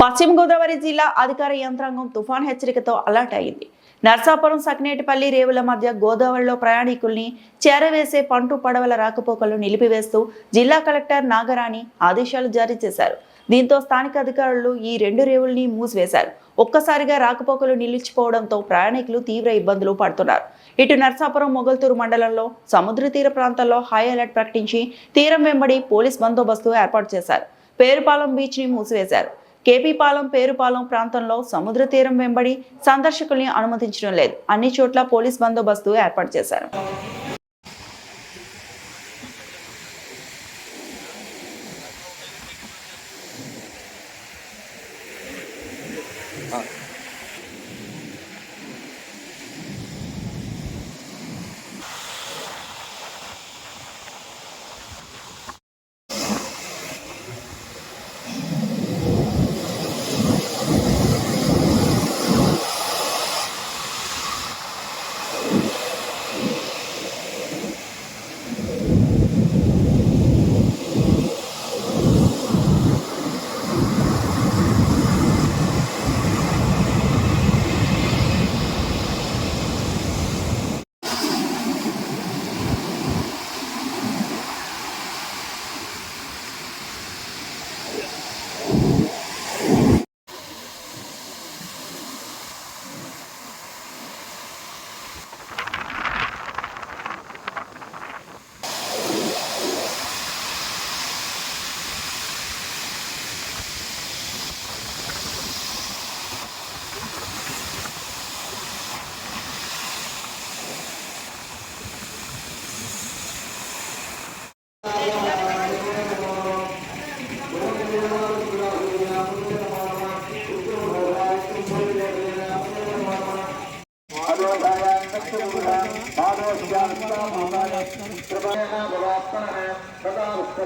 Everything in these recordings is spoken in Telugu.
పశ్చిమ గోదావరి జిల్లా అధికార యంత్రాంగం తుఫాన్ హెచ్చరికతో అలర్ట్ అయింది. నర్సాపురం సకినేటిపల్లి రేవుల మధ్య గోదావరిలో ప్రయాణికుల్ని చేరవేసే పంటు పడవల రాకపోకలు నిలిపివేస్తూ జిల్లా కలెక్టర్ నాగరాణి ఆదేశాలు జారీ చేశారు. దీంతో స్థానిక అధికారులు ఈ రెండు రేవుల్ని మూసివేశారు. ఒక్కసారిగా రాకపోకలు నిలిచిపోవడంతో ప్రయాణికులు తీవ్ర ఇబ్బందులు పడుతున్నారు. ఇటు నర్సాపురం మొగల్తూరు మండలంలో సముద్ర తీర ప్రాంతాల్లో హై అలర్ట్ ప్రకటించి తీరం వెంబడి పోలీస్ బందోబస్తు ఏర్పాటు చేశారు. పేరుపాలెం బీచ్ని మూసివేశారు. కేపీపాలెం పేరుపాలెం ప్రాంతంలో సముద్ర తీరం వెంబడి సందర్శకుల్ని అనుమతించడం లేదు. అన్ని చోట్ల పోలీస్ బందోబస్తు ఏర్పాటు చేశారు.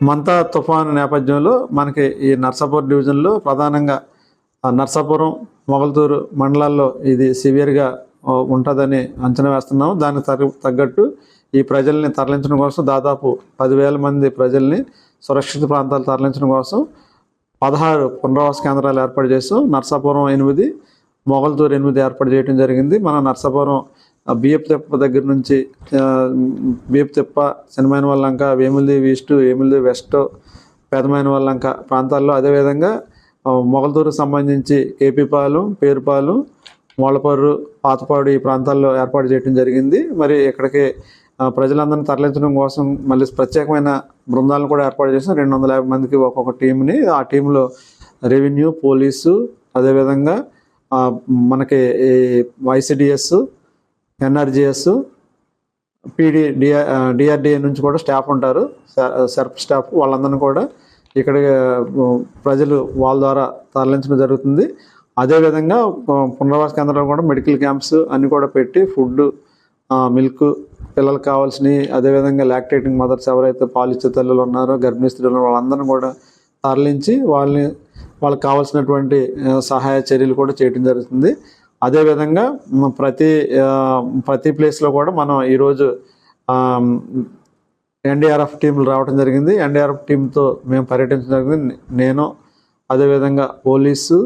మంతా తుఫాను నేపథ్యంలో మనకి ఈ నర్సాపూర్ డివిజన్లో ప్రధానంగా నర్సాపురం మొగల్తూరు మండలాల్లో ఇది సివియర్గా ఉంటుందని అంచనా వేస్తున్నాము. దానికి తగ్గట్టు ఈ ప్రజల్ని తరలించడం కోసం దాదాపు పదివేల మంది ప్రజల్ని సురక్షిత ప్రాంతాలు తరలించడం కోసం పదహారు పునరావాస కేంద్రాలు ఏర్పాటు చేసాం నర్సాపురం ఎనిమిది మొగల్తూరు ఎనిమిది ఏర్పాటు చేయడం జరిగింది. మన నర్సాపురం బియ్యపు తెప్ప దగ్గర నుంచి బియ్యపు తెప్ప సినిమాయిన వాళ్ళంక వేములది ఈస్ట్ వేములది వెస్ట్ పెదమైన వాళ్ళంక ప్రాంతాల్లో అదేవిధంగా ఆ, సంబంధించి ఏపీపాలెం పేరుపాలెం మూలపర్రు పాతపాడు ఈ ప్రాంతాల్లో ఏర్పాటు చేయడం జరిగింది. మరి ఇక్కడికి ప్రజలందరినీ తరలించడం కోసం మళ్ళీ ప్రత్యేకమైన బృందాలను కూడా ఏర్పాటు చేసిన రెండు వందల యాభై మందికి ఒక్కొక్క టీంని. ఆ టీంలో రెవెన్యూ పోలీసు అదేవిధంగా మనకి ఈ ICDS NREGS PD DR DRDA నుంచి కూడా స్టాఫ్ ఉంటారు. సెర్ప్ స్టాఫ్ వాళ్ళందరినీ కూడా ఇక్కడ ప్రజలు వాళ్ళ ద్వారా తరలించడం జరుగుతుంది. అదేవిధంగా ఆ, పునరావాస కేంద్రాలు కూడా మెడికల్ క్యాంప్స్ అన్నీ కూడా పెట్టి ఫుడ్ మిల్క్ పిల్లలకు కావాల్సినవి అదేవిధంగా లాక్టేటింగ్ మదర్స్ ఎవరైతే పాలిచ్చే తల్లులు ఉన్నారో గర్భిణీ స్త్రీలు వాళ్ళందరినీ కూడా తరలించి వాళ్ళని వాళ్ళకి కావాల్సినటువంటి సహాయ చర్యలు కూడా చేయడం జరుగుతుంది. అదేవిధంగా ప్రతి ప్రతి ప్లేస్లో కూడా మనం ఈరోజు ఎన్డీఆర్ఎఫ్ టీంలు రావడం జరిగింది. ఎన్డీఆర్ఎఫ్ టీంతో మేము పర్యటించడం జరిగింది. నేను అదేవిధంగా పోలీసు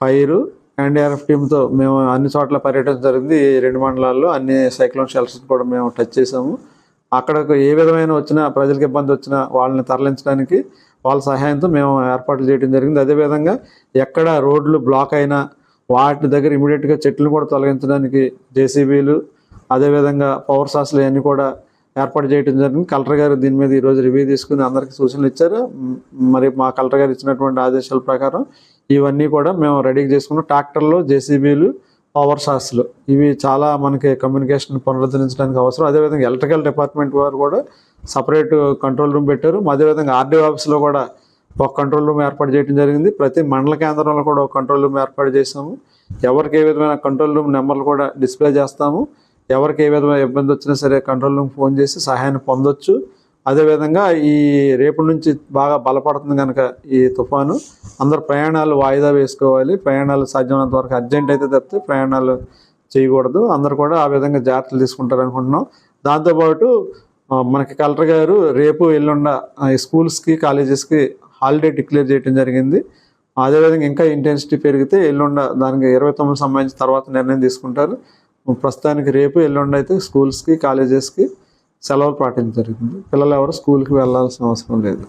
ఫైరు ఎన్డీఆర్ఎఫ్ టీంతో మేము అన్ని చోట్ల పర్యటించడం జరిగింది. ఈ రెండు మండలాల్లో అన్ని సైక్లోన్ షెల్టర్స్ కూడా మేము టచ్ చేసాము అక్కడకు ఏ విధమైన వచ్చినా ప్రజలకు ఇబ్బంది వచ్చినా వాళ్ళని తరలించడానికి వాళ్ళ సహాయంతో మేము ఏర్పాట్లు చేయడం జరిగింది. అదేవిధంగా ఎక్కడ రోడ్లు బ్లాక్ అయినా వాటి దగ్గర ఇమీడియట్గా చెట్లు కూడా తొలగించడానికి జేసీబీలు అదేవిధంగా పవర్ సాస్లు ఇవన్నీ కూడా ఏర్పాటు చేయడం జరిగింది. కలెక్టర్ గారు దీని మీద ఈరోజు రివ్యూ తీసుకుని అందరికీ సూచనలు ఇచ్చారు. మరి మా కలెక్టర్ గారు ఇచ్చినటువంటి ఆదేశాల ప్రకారం ఇవన్నీ కూడా మేము రెడీ చేసుకున్నాం. ట్రాక్టర్లు జేసీబీలు పవర్ సాస్లు ఇవి చాలా మనకి కమ్యూనికేషన్ పునరుద్ధరించడానికి అవసరం. అదేవిధంగా ఎలక్ట్రికల్ డిపార్ట్మెంట్ వారు కూడా సపరేట్ కంట్రోల్ రూమ్ పెట్టారు. అదేవిధంగా ఆర్డీఓ ఆఫీస్లో కూడా ఒక కంట్రోల్ రూమ్ ఏర్పాటు చేయడం జరిగింది. ప్రతి మండల కేంద్రంలో కూడా ఒక కంట్రోల్ రూమ్ ఏర్పాటు చేసాము ఎవరికి ఏ విధమైన కంట్రోల్ రూమ్ నెంబర్లు కూడా డిస్ప్లే చేస్తాము. ఎవరికి ఏ విధమైన ఇబ్బంది వచ్చినా సరే కంట్రోల్ రూమ్ ఫోన్ చేసి సహాయాన్ని పొందొచ్చు. అదేవిధంగా ఈ రేపు నుంచి బాగా బలపడుతుంది కనుక ఈ తుఫాను. అందరు ప్రయాణాలు వాయిదా వేసుకోవాలి. ప్రయాణాలు సాధ్యమైనంత వరకు అర్జెంట్ అయితే తప్పితే ప్రయాణాలు చేయకూడదు. అందరు కూడా ఆ విధంగా జాగ్రత్తలు తీసుకుంటారు అనుకుంటున్నాం. దాంతోపాటు మనకి కలెక్టర్ గారు రేపు ఎల్లుండ స్కూల్స్కి కాలేజెస్కి హాలిడే డిక్లేర్ చేయడం జరిగింది. అదేవిధంగా ఇంకా ఇంటెన్సిటీ పెరిగితే ఎల్లుండ దానికి ఇరవై తొమ్మిది సంబంధించిన తర్వాత నిర్ణయం తీసుకుంటారు. ప్రస్తుతానికి రేపు ఎల్లుండ అయితే స్కూల్స్కి కాలేజెస్కి సెలవులు పాటించడం జరుగుతుంది పిల్లలు ఎవరు స్కూల్కి వెళ్ళాల్సిన అవసరం లేదు.